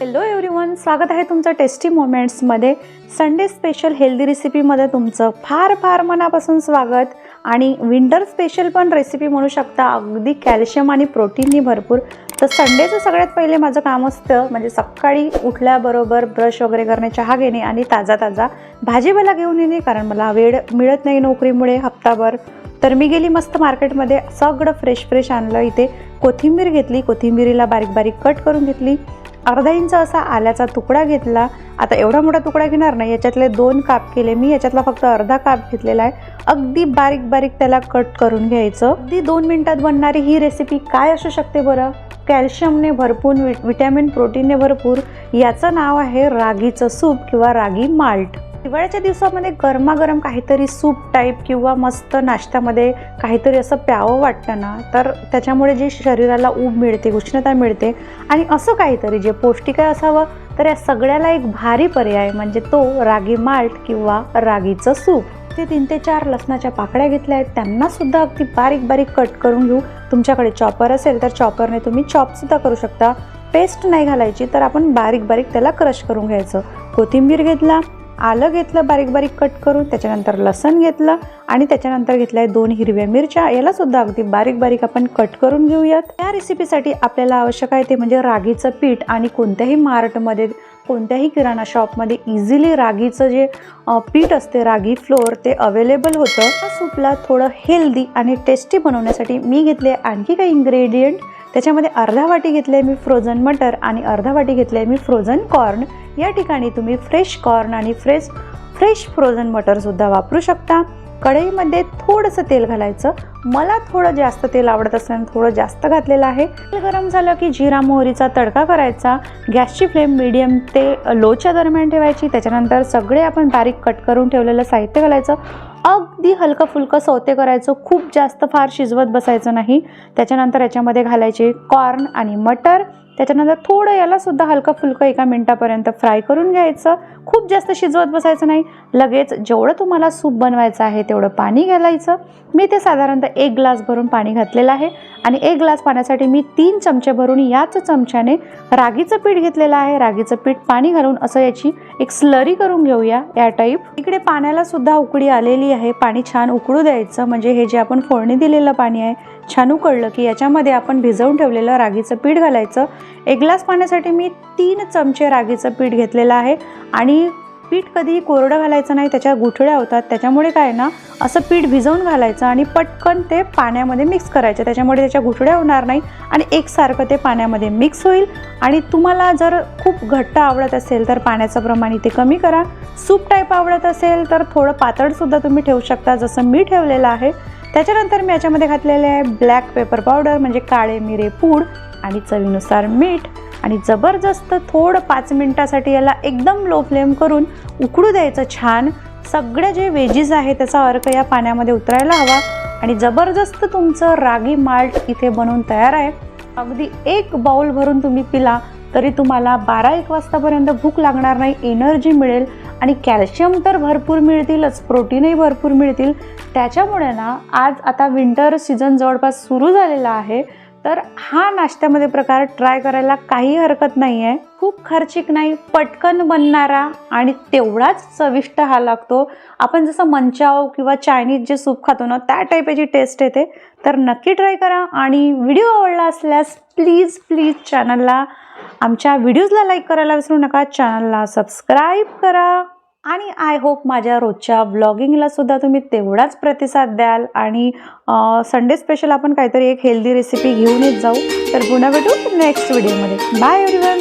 Hello everyone स्वागत आहे तुमचं टेस्टी मोमेंट्समध्ये संडे स्पेशल हेल्दी रेसिपीमध्ये तुमचं फार फार मनापासून स्वागत. आणि विंटर स्पेशल पण रेसिपी म्हणू शकता अगदी कॅल्शियम आणि प्रोटीननी भरपूर. तर संडेचं सगळ्यात पहिले माझं काम असतं म्हणजे सकाळी उठल्याबरोबर ब्रश वगैरे करणे चहा घेणे आणि ताजा ताजा भाजीपाला घेऊन येणे कारण मला वेळ मिळत नाही नोकरीमुळे हप्ताभर. तर मी गेली मस्त मार्केटमध्ये सगळं फ्रेश फ्रेश आणलं. इथे कोथिंबीर घेतली कोथिंबीरीला बारीक बारीक कट करून घेतली. अर्धा इंच असा आल्याचा तुकडा घेतला. आता एवढा मोठा तुकडा घेणार नाही. याच्यातले दोन काप केले मी. याच्यातला फक्त अर्धा काप घेतलेला आहे. अगदी बारीक बारीक त्याला कट करून घ्यायचं. अगदी दोन मिनिटात बनणारी ही रेसिपी काय असू शकते बरं? कॅल्शियमने भरपूर वि विटॅमिन प्रोटीनने भरपूर याचं नाव आहे रागीचं सूप किंवा रागी माल्ट. हिवाळ्याच्या दिवसामध्ये गरमागरम काहीतरी सूप टाईप किंवा मस्त नाश्त्यामध्ये काहीतरी असं प्यावं वाटतं ना तर त्याच्यामुळे जी शरीराला ऊब मिळते उष्णता मिळते आणि असं काहीतरी जे पौष्टिक आहे असावं तर या सगळ्याला एक भारी पर्याय म्हणजे तो रागी माल्ट किंवा रागीचं सूप. ते तीन ते चार लसणाच्या पाकळ्या घेतल्या आहेत त्यांनासुद्धा अगदी बारीक बारीक कट करून घेऊ. तुमच्याकडे चॉपर असेल तर चॉपरने तुम्ही चॉपसुद्धा करू शकता. पेस्ट नाही घालायची तर आपण बारीक बारीक त्याला क्रश करून घ्यायचं. कोथिंबीर घेतला आलं घेतलं बारीक बारीक कट करून त्याच्यानंतर लसण घेतलं आणि त्याच्यानंतर घेतलं आहे दोन हिरव्या मिरच्या. याला सुद्धा अगदी बारीक बारीक आपण कट करून घेऊयात. या रेसिपीसाठी आपल्याला आवश्यक आहे ते म्हणजे रागीचं पीठ आणि कोणत्याही मार्टमध्ये कोणत्याही किराणा शॉपमध्ये इझिली रागीचं जे पीठ असते रागी फ्लोअर ते अवेलेबल होतं. सूपला थोडं हेल्दी आणि टेस्टी बनवण्यासाठी मी घेतले आणखी काही इन्ग्रेडियंट त्याच्यामध्ये अर्धा वाटी घेतले मी फ्रोझन मटर आणि अर्धा वाटी घेतले मी फ्रोझन कॉर्न या ठिकाणी तुम्ही फ्रेश कॉर्न आणि फ्रेश फ्रेश फ्रोझन मटरसुद्धा वापरू शकता. कढईमध्ये थोडंसं तेल घालायचं. मला थोडं जास्त तेल आवडत असल्याने थोडं जास्त घातलेलं आहे. तेल गरम झालं की जिरा मोहरीचा तडका करायचा. गॅसची फ्लेम मिडियम ते लोच्या दरम्यान ठेवायची. त्याच्यानंतर सगळे आपण बारीक कट करून ठेवलेलं साहित्य घालायचं. अगदी हलकं फुलकं सौते करायचं. खूप जास्त फार शिजवत बसायचं नाही. त्याच्यानंतर याच्यामध्ये घालायचे कॉर्न आणि मटर. त्याच्यानंतर थोडं यालासुद्धा हलकं फुलकं एका मिनटापर्यंत फ्राय करून घ्यायचं. खूप जास्त शिजवत बसायचं नाही. लगेच जेवढं तुम्हाला सूप बनवायचं आहे तेवढं पाणी घालायचं. मी ते साधारणतः एक ग्लास भरून पाणी घातलेलं आहे. आणि एक ग्लास पाण्यासाठी मी तीन चमचे भरून याच चमच्याने रागीचं पीठ घेतलेलं आहे. रागीचं पीठ पाणी घालून असं याची एक स्लरी करून घेऊया या टाईप इकडे पाण्याला सुद्धा उकळी आलेली आहे. पाणी छान उकळू द्यायचं. म्हणजे हे जे आपण फोडणी दिलेलं पाणी आहे छान उकळलं की याच्यामध्ये आपण भिजवून ठेवलेलं रागीचं पीठ घालायचं. एक ग्लास पाण्यासाठी मी तीन चमचे रागीचं पीठ घेतलेलं आहे. आणि पीठ कधीही कोरडं घालायचं नाही त्याच्या गुठळ्या होतात. त्याच्यामुळे काय ना असं पीठ भिजवून घालायचं आणि पटकन ते पाण्यामध्ये मिक्स करायचं. त्याच्यामुळे त्याच्या गुठळ्या होणार नाही आणि एकसारखं ते पाण्यामध्ये मिक्स होईल. आणि तुम्हाला जर खूप घट्ट आवडत असेल तर पाण्याचं प्रमाण इथे कमी करा. सूप टाईप आवडत असेल तर थोडं पातळसुद्धा तुम्ही ठेवू शकता जसं मी ठेवलेलं आहे. त्याच्यानंतर मी याच्यामध्ये घातलेले आहे ब्लॅक पेपर पावडर म्हणजे काळे मिरे पूड आणि चवीनुसार मीठ. आणि जबरदस्त थोडं पाच मिनटासाठी याला एकदम लो फ्लेम करून उकडू द्यायचं छान. सगळे जे वेजीज आहे त्याचा अर्क या पाण्यामध्ये उतरायला हवा. आणि जबरदस्त तुमचं रागी माल्ट इथे बनवून तयार आहे. अगदी एक बाउल भरून तुम्ही पिला तरी तुम्हाला बारा एक वाजतापर्यंत भूक लागणार नाही एनर्जी मिळेल. आणि कॅल्शियम तर भरपूर मिळतीलच प्रोटीनही भरपूर मिळतील. त्याच्यामुळे ना आज आता विंटर सीझन जवळपास सुरू झालेला आहे तर हा नाश्त्यामध्ये प्रकार ट्राय करायला काही हरकत नाही आहे खूप खर्चिक नाही पटकन बनणारा आणि तेवढाच चविष्ट हा लागतो. आपण जसं मंचाव किंवा चायनीज जे सूप खातो ना त्या टाईप याची टेस्ट येते. तर नक्की ट्राय करा आणि व्हिडिओ आवडला असल्यास प्लीज प्लीज चॅनलला आमच्या व्हिडिओजला लाईक करायला विसरू नका. चॅनलला सबस्क्राईब करा. आणि आय होप माझ्या रोजच्या ब्लॉगिंगला सुद्धा तुम्ही तेवढाच प्रतिसाद द्याल. आणि संडे स्पेशल आपण काहीतरी एक हेल्दी रेसिपी घेऊन येत जाऊ. तर पुन्हा भेटू नेक्स्ट व्हिडिओमध्ये बाय एव्हरीवन